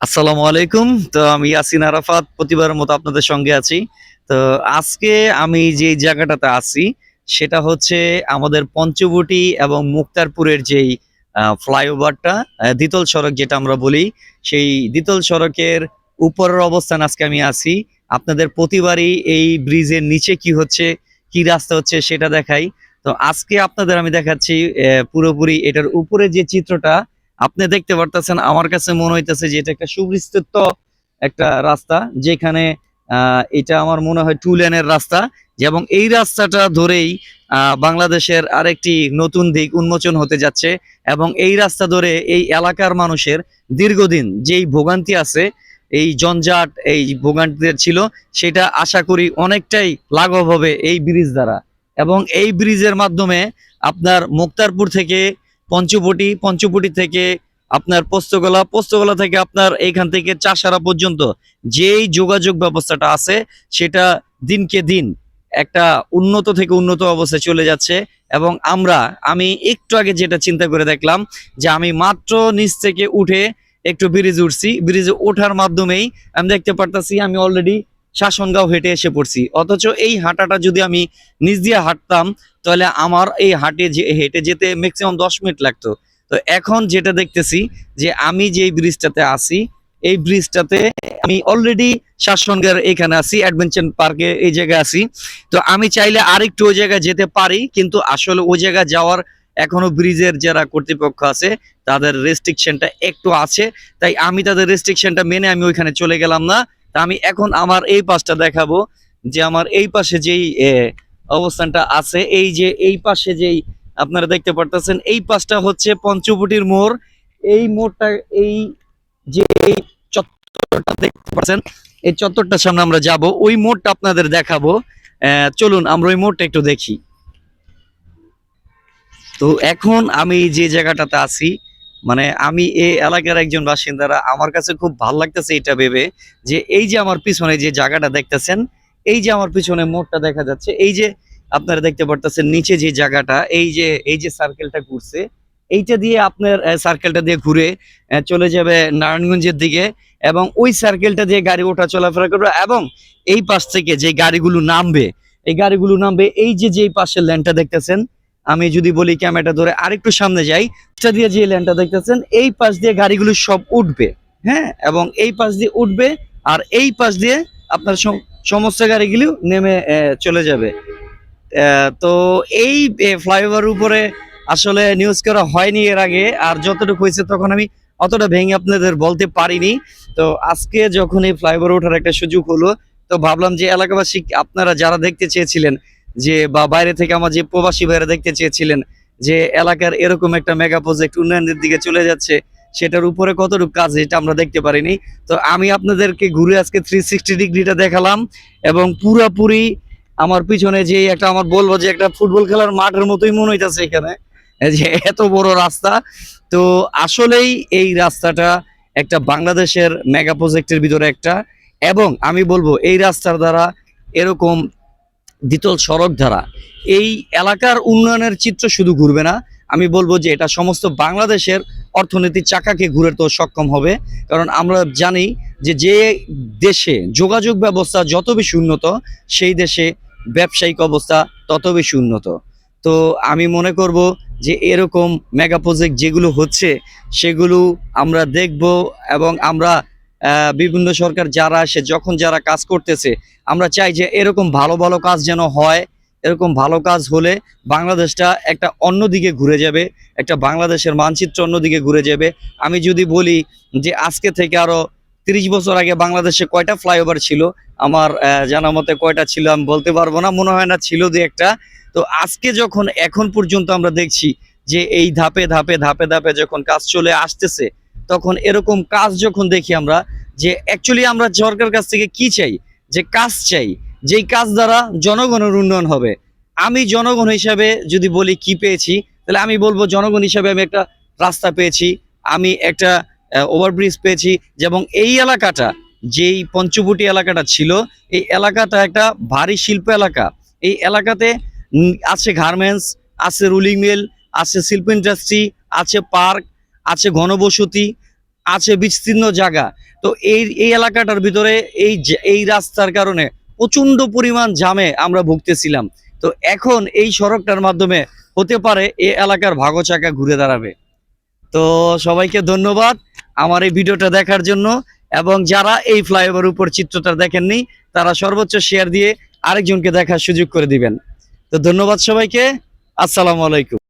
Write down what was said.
আসসালামু আলাইকুম। তো আমি ইয়াসিন আরাফাত, প্রতিবারের মতো আপনাদের সঙ্গে আছি। তো আজকে আমি যে জায়গাটাতে আছি, সেটা হচ্ছে আমাদের পঞ্চবটি এবং মুক্তারপুরের যেই ফ্লাইওভারটা দ্বিতল সড়ক যেটা আমরা বলি, সেই দ্বিতল সড়কের উপরের অবস্থান আজকে আমি আছি। আপনাদের প্রতিবারই এই ব্রিজের নিচে কি হচ্ছে, কি রাস্তা হচ্ছে সেটা দেখাই। তো আজকে আপনাদের আমি দেখাচ্ছি পুরোপুরি এটার উপরে যে চিত্রটা আপনি দেখতে পারতেছেন, আমার কাছে মনে হইতেছে যে এটা একটা সুবিস্তৃত একটা রাস্তা, যেখানে এটা আমার মনে হয় টু লেনের রাস্তা, এবং এই রাস্তাটা ধরেই বাংলাদেশের আরেকটি নতুন দিক উন্মোচন হতে যাচ্ছে, এবং এই রাস্তা ধরে এই এলাকার মানুষের দীর্ঘদিন যেই ভোগান্তি আছে, এই জঞ্জাট, এই ভোগান্তিদের ছিল, সেটা আশা করি অনেকটাই লাঘব হবে এই ব্রিজ দ্বারা। এবং এই ব্রিজের মাধ্যমে আপনার মুক্তারপুর থেকে পঞ্চবটি পঞ্চবটি থেকে আপনার পোস্তগোলা পোস্তগোলা থেকে আপনার এইখান থেকে চাষারা পর্যন্ত যেই যোগাযোগ ব্যবস্থাটা আছে, সেটা দিনকে দিন একটা উন্নত থেকে উন্নত অবস্থায় চলে যাচ্ছে। এবং আমরা, আমি একটু আগে যেটা চিন্তা করে দেখলাম, যে আমি মাত্র নিচ থেকে উঠে একটু ব্রিজে উঠছি। ব্রিজে ওঠার মাধ্যমেই আমি দেখতে পারতাছি, আমি অলরেডি শাসনগাঁও হেঁটে এসে পড়ছি। অথচ এই হাঁটাটা যদি আমি নিচ দিয়ে হাঁটতাম, তাহলে আমার এই হাঁটে যে, হেঁটে যেতে ম্যাক্সিমাম দশ মিনিট লাগতো। তো এখন যেটা দেখতেছি যে, আমি যে ব্রিজটাতে আছি, এই ব্রিজটাতে আমি অলরেডি শাসনগার এখানে আছি অ্যাডভেঞ্চার পার্কে এই জায়গায় আছি। তো আমি চাইলে আরেকটু ওই জায়গায় যেতে পারি, কিন্তু আসলে ওই জায়গায় যাওয়ার এখনও ব্রিজের যারা কর্তৃপক্ষ আছে, তাদের রেস্ট্রিকশনটা একটু আছে। তাই আমি তাদের রেস্ট্রিকশনটা মেনে আমি ওইখানে চলে গেলাম না। তা আমি এখন আমার এই পাশটা দেখাবো যে আমার এই পাশে যেই অবস্থানটা আছে, এই যে এই পাশে যেই আপনারা দেখতে পারতেছেন, এই পাশটা হচ্ছে পঞ্চবটির মোড়। এই মোড়টা, এই যে চত্বরটা দেখতে পাচ্ছেন, এই চত্বরটার সামনে আমরা যাব। ওই মোড়টা আপনাদের দেখাবো। চলুন, আমরা ওই মোড়টা একটু দেখি। তো এখন আমি যে জায়গাটাতে আছি মানে আমি এই এলাকার একজন বাসিন্দারা, আমার কাছে খুব ভালো লাগতেছে এটা ভেবে যে এই যে আমার পিছনে যে জায়গাটা দেখতেছেন, এই যে আমার পিছনে মোড়টা দেখা যাচ্ছে, এই যে আপনারা দেখতে পারতেছেন নিচে যে জায়গাটা, এই যে এই যে সার্কেলটা ঘুরছে, এইটা দিয়ে আপনার সার্কেলটা দিয়ে ঘুরে চলে যাবে নারায়ণগঞ্জের দিকে এবং ওই সার্কেলটা দিয়ে গাড়ি ওঠা চলাফেরা করবে এবং এই পাশ থেকে যে গাড়িগুলো নামবে, এই গাড়িগুলো নামবে, এই যে যে পাশের ল্যান্ডটা দেখতেছেন আমি যদি বলি ক্যামেরাটা ধরে আরেকটু সামনে যাই, এটা দিয়ে যে ল্যান্ডটা দেখতেছেন, এই পাশ দিয়ে গাড়িগুলো সব উঠবে হ্যাঁ? এবং এই পাশ দিয়ে উঠবে আর এই পাশ দিয়ে আপনার সমস্ত গাড়িগুলো নেমে চলে যাবে। তো এই ফ্লাইওভার উপরে আসলে নিউজ করা হয়নি এর আগে, আর যতটুকু হয়েছে তখন আমি অতটা ভেঙে আপনাদের বলতে পারিনি। তো আজকে যখন এই ফ্লাইওভার ওঠার একটা সুযোগ হলো, তো ভাবলাম যে এলাকাবাসী, আপনারা যারা দেখতে চেয়েছিলেন যে বা বাইরে থেকে আমার যে প্রবাসী ভাইরা দেখতে চেয়েছিলেন যে এলাকার এরকম একটা মেগা প্রজেক্ট উন্নয়নের দিকে চলে যাচ্ছে, সেটার উপরে কতটুকু কাজ এটা আমরা দেখতে পারিনি। তো আমি আপনাদেরকে ঘুরে আজকে থ্রি সিক্সটি ডিগ্রিটা দেখালাম এবং পুরাপুরি আমার পিছনে যে একটা আমার বলব যে একটা ফুটবল খেলার মাঠের মতোই মনে হইতাছে এখানে যে এত বড় রাস্তা। তো আসলেই এই রাস্তাটা একটা বাংলাদেশের মেগা প্রজেক্টের ভিতরে একটা। এবং আমি বলব এই রাস্তার দ্বারা এরকম দ্বিতল সড়ক ধারা। এই এলাকার উন্নয়নের চিত্র শুধু ঘুরবে না, আমি বলব যে এটা সমস্ত বাংলাদেশের অর্থনীতির চাকাকে ঘুরে তো সক্ষম হবে। কারণ আমরা জানি যে যে দেশে যোগাযোগ ব্যবস্থা যত বেশি উন্নত, সেই দেশে ব্যবসায়িক অবস্থা তত বেশি উন্নত। তো আমি মনে করব যে এরকম মেগা প্রজেক্ট যেগুলো হচ্ছে, সেগুলো আমরা দেখব এবং আমরা বিভিন্ন সরকার যারা আসে, যখন যারা কাজ করতেছে, আমরা চাই যে এরকম ভালো ভালো কাজ যেন হয়, এরকম ভালো কাজ হলে বাংলাদেশটা একটা অন্য দিকে ঘুরে যাবে, একটা বাংলাদেশের মানচিত্র অন্যদিকে ঘুরে যাবে। আমি যদি বলি যে আজকে থেকে আরও তিরিশ বছর আগে বাংলাদেশে কয়টা ফ্লাইওভার ছিল, আমার জানা মতে কয়টা ছিল আমি বলতে পারব না, মনে হয় না ছিল দু একটা। তো আজকে যখন, এখন পর্যন্ত আমরা দেখছি যে এই ধাপে ধাপে ধাপে ধাপে যখন কাজ চলে আসতেছে তখন এরকম কাজ যখন দেখি আমরা, যে অ্যাকচুয়ালি আমরা সরকার কাছ থেকে কি চাই, যে কাজ চাই, যেই কাজ দ্বারা জনগণের উন্নয়ন হবে। আমি জনগণ হিসাবে যদি বলি কি পেয়েছি, তাহলে আমি বলব জনগণ হিসাবে আমি একটা রাস্তা পেয়েছি, আমি একটা ওভারব্রিজ পেয়েছি, এবং এই এলাকাটা, যেই পঞ্চবটি এলাকাটা ছিল, এই এলাকাটা একটা ভারী শিল্প এলাকা। এই এলাকাতে আছে গার্মেন্টস আছে রুলিং মিল আছে শিল্প ইন্ডাস্ট্রি আছে পার্ক আছে ঘনবসতি, আছে বিস্তীর্ণ জায়গা। তো এই এই এলাকাটার ভিতরে এই এই রাস্তার কারণে প্রচণ্ড পরিমাণ জামে আমরা ভুগতেছিলাম। তো এখন এই সড়কটার মাধ্যমে হতে পারে এ এলাকার ভাগো চাকা ঘুরে দাঁড়াবে। তো সবাইকে ধন্যবাদ আমার এই ভিডিওটা দেখার জন্য এবং যারা এই ফ্লাইওভার উপর চিত্রটা দেখেননি, তারা সর্বোচ্চ শেয়ার দিয়ে আরেকজনকে দেখার সুযোগ করে দিবেন। তো ধন্যবাদ সবাইকে, আসসালামু আলাইকুম।